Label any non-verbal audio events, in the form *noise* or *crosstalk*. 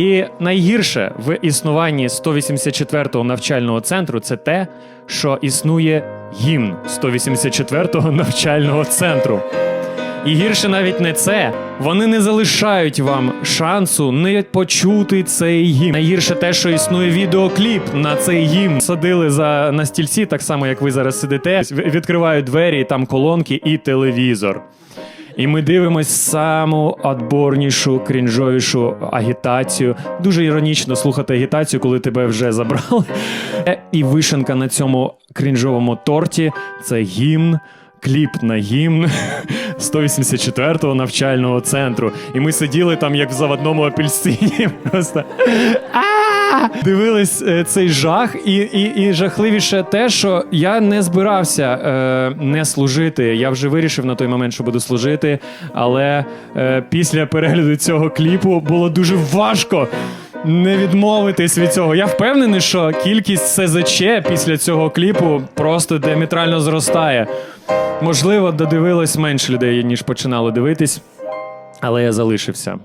І найгірше в існуванні 184-го навчального центру це те, що існує гімн 184-го навчального центру. І гірше навіть не це. Вони не залишають вам шансу не почути цей гімн. Найгірше те, що існує відеокліп на цей гімн. Садили за на стільці, так само як ви зараз сидите. Відкривають двері, там колонки і телевізор. І ми дивимось саму отборнішу, крінжовішу агітацію. Дуже іронічно слухати агітацію, коли тебе вже забрали. Е, І вишенка на цьому крінжовому торті це гімн. Кліп на гімн *laughs* 184-го навчального центру. І ми сиділи там, як в заводному апельсині. *laughs* Просто! *laughs* дивились е, цей жах, і, і, і жахливіше те, що я не збирався е, не служити. Я вже вирішив на той момент, що буду служити. Але е, після перегляду цього кліпу було дуже важко. Не відмовитись від цього. Я впевнений, що кількість СЗЧ після цього кліпу просто діаметрально зростає. Можливо, додивилось менше людей, ніж починало дивитись, але я залишився.